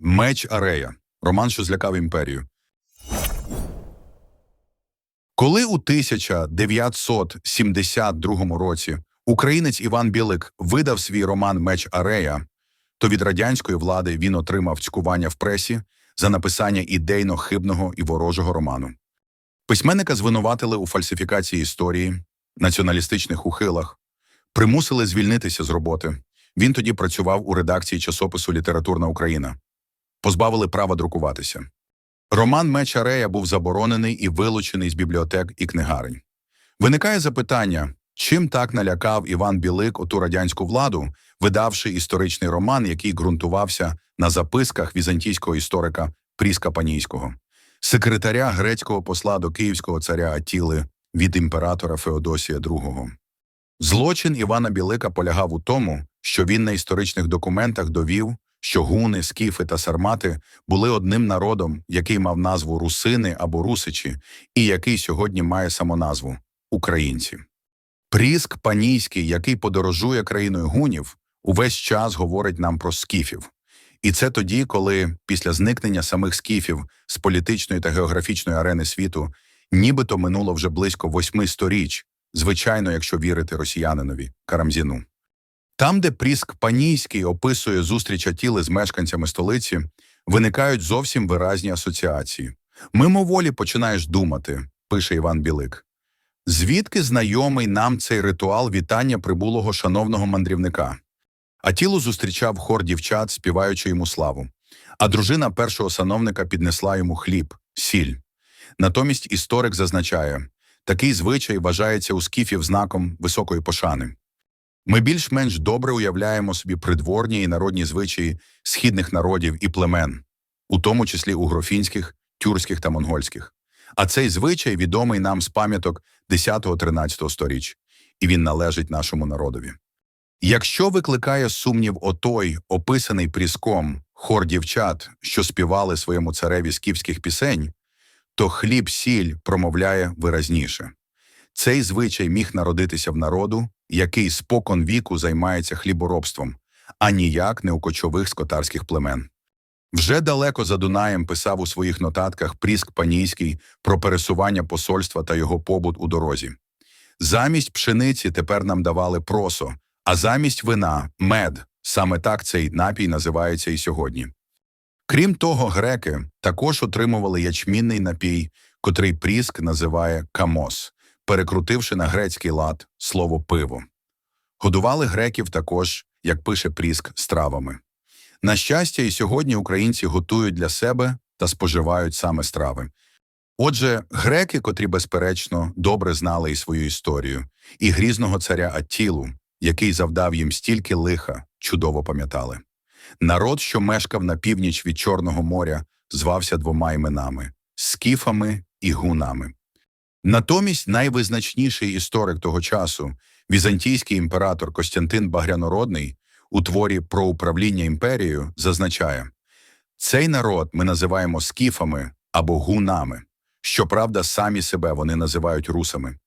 Меч Арея. Роман, що злякав імперію. Коли у 1972 році українець Іван Білик видав свій роман Меч Арея, то від радянської влади він отримав цькування в пресі за написання ідейно хибного і ворожого роману. Письменника звинуватили у фальсифікації історії, націоналістичних ухилах, примусили звільнитися з роботи. Він тоді працював у редакції часопису Літературна Україна. Позбавили права друкуватися. Роман Меч Арея був заборонений і вилучений з бібліотек і книгарень. Виникає запитання, чим так налякав Іван Білик оту радянську владу, видавши історичний роман, який ґрунтувався на записках візантійського історика Пріска Панійського, секретаря грецького посла до київського царя Атіли від імператора Феодосія II. Злочин Івана Білика полягав у тому, що він на історичних документах довів, що гуни, скіфи та сармати були одним народом, який мав назву русини або русичі, і який сьогодні має самоназву українці. Пріск Панійський, який подорожує країною гунів, увесь час говорить нам про скіфів. І це тоді, коли після зникнення самих скіфів з політичної та географічної арени світу нібито минуло вже близько восьми сторіч, звичайно, якщо вірити росіянинові Карамзіну. Там, де Пріск Панійський описує зустріч Атіли з мешканцями столиці, виникають зовсім виразні асоціації. Мимоволі починаєш думати, пише Іван Білик. Звідки знайомий нам цей ритуал вітання прибулого шановного мандрівника? Атілу зустрічав хор дівчат, співаючи йому славу, а дружина першого сановника піднесла йому хліб, сіль. Натомість історик зазначає, такий звичай вважається у скіфів знаком високої пошани. Ми більш-менш добре уявляємо собі придворні і народні звичаї східних народів і племен, у тому числі угрофінських, тюркських та монгольських. А цей звичай відомий нам з пам'яток 10-13 сторіч, і він належить нашому народові. Якщо викликає сумнів отой, описаний Пріском, хор дівчат, що співали своєму цареві скіфських пісень, то хліб-сіль промовляє виразніше. Цей звичай міг народитися в народу, який спокон віку займається хліборобством, а ніяк не у кочових скотарських племен. Вже далеко за Дунаєм писав у своїх нотатках Пріск Панійський про пересування посольства та його побут у дорозі. Замість пшениці тепер нам давали просо, а замість вина мед. Саме так цей напій називається і сьогодні. Крім того, греки також отримували ячмінний напій, котрий Пріск називає камос, перекрутивши на грецький лад слово пиво. Годували греків також, як пише Пріск, стравами. На щастя, і сьогодні українці готують для себе та споживають саме страви. Отже, греки, котрі, безперечно, добре знали і свою історію, і грізного царя Аттілу, який завдав їм стільки лиха, чудово пам'ятали. Народ, що мешкав на північ від Чорного моря, звався двома іменами скіфами і гунами. Натомість найвизначніший історик того часу, візантійський імператор Костянтин Багрянородний, у творі про управління імперією зазначає: цей народ ми називаємо скіфами або гунами. Щоправда, самі себе вони називають русами.